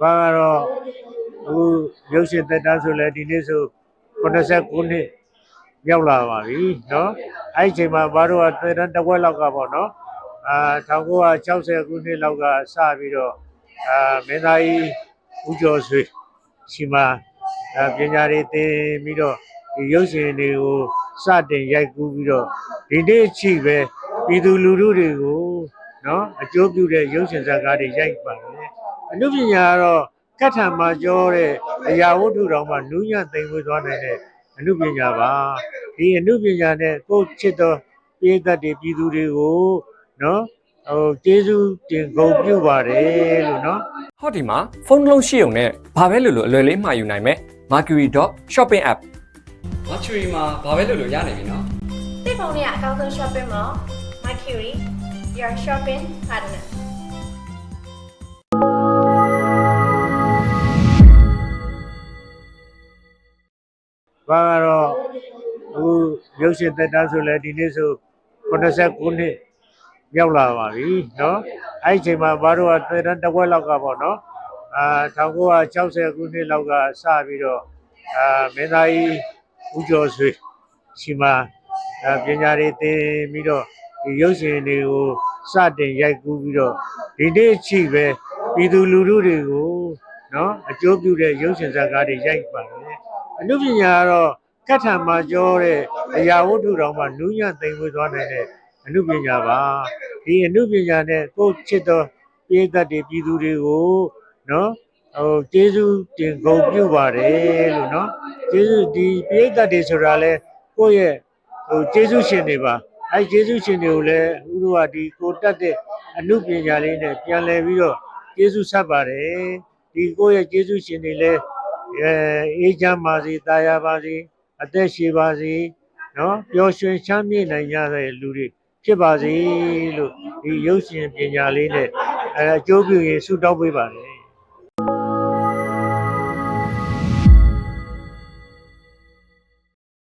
ဘာကတော့အခုရုပ်ရှင်သက်တမ်းဆိုလဲဒီနေ့ဆို89နှစ်ရောက်လာပါပြီเนาะအဲ့ဒီအချိန်မှာဘာတို့ကသက်တမ်းတစ်ဝက်လောက်ကပေါ့နော်အာ1960ခုနှစ်လောက်ကစပြီးတော့အာမင်းသားကြီးဦးကျော်ဆွေရှိမှအာပညာရေးသင်ပြီးတော့ဒီရုပ်ရှင်တွေကိုစတင်ရိုက်ကူးပြီးတော့ဒီနေ့အချိန်ပဲပြည်သူလူထုတွေကိုနော်အကျိုးပြုတဲ့ရုပ်ရှင်ဇာတ်ကားတွေရိုက်ပါတယ် အနုပညာကတော့ကတ်ထံမှာကြောတဲ့အရာဝတ္ထုတော်မှာနူးညံ့သိမ်မွေ့သွားနိုင်တဲ့အနုပညာပါဒီအနုပညာနဲ့ကိုယ်ချစ်တော်ပြည်သက်တွေပြည်သူတွေကိုနော်ဟိုကျေးဇူးတင်ဂုဏ်ပြုပါတယ်လို့နော်ဟောဒီမှာဖုန်းတစ်လုံးရှိုံနဲ့ဘာပဲလို့လို့အလွယ်လေးမှာယူနိုင်မယ် Mercury.shopping app Mercury မှာဘာပဲလို့လို့ရနေပြီနော်တိတ်ဖုန်းလေးကအကောင်းဆုံး shopping mall Mercury your shopping partner ဘာကတော့အခုရုပ်ရှင်သက်တမ်းဆိုလဲဒီနေ့ဆို89နှစ်ရောက်လာပါပြီเนาะအဲ့ဒီအချိန်မှာဘာတို့ကသက်တမ်းတစ်ဝက်လောက်ကပေါ့နော်အာ1960ခုနှစ်လောက်ကစပြီးတော့အာမင်းသားကြီးဦးကျော်ဆွေရှိမှအာပညာရေးသင်ပြီးတော့ဒီရုပ်ရှင်တွေကိုစတင်ရိုက်ကူးပြီးတော့ဒီနေ့အချိန်ပဲပြည်သူလူထုတွေကိုနော်အကျိုးပြုတဲ့ရုပ်ရှင်ဇာတ်ကားတွေရိုက်ပါတယ် အနုပညာကတော့ကတ်ထံမှာကြောတဲ့အရာဝတ္ထုတော်မှာနူးညံ့သိမ်မွေ့သွားနိုင်တဲ့အနုပညာပါဒီအနုပညာနဲ့ကိုယ်ချစ်တော်ပြည်သက်တွေပြည်သူတွေကိုနော်ဟိုကျေးဇူးတင်ဂုဏ်ပြုပါတယ်လို့နော်ကျေးဇူးဒီပြည်သက်တွေဆိုတာလဲကိုယ့်ရဲ့ဟိုကျေးဇူးရှင်တွေပါအဲကျေးဇူးရှင်တွေကိုလည်းဥရောကဒီကိုတက်တဲ့အနုပညာလေးနဲ့ပြန်လည်ပြီးတော့ကျေးဇူးဆက်ပါတယ်ဒီကိုယ့်ရဲ့ကျေးဇူးရှင်တွေလည်း အဲအေးချမ်းပါစေတာယာပါစေအသက်ရှည်ပါစေနော်ပျော်ရွှင်ချမ်းမြေ့နိုင်ကြတဲ့လူတွေဖြစ်ပါစေလို့ဒီရုပ်ရှင်ပညာလေးနဲ့အဲအကျိုးပြုရင်ဆုတောင်းပေးပါတယ်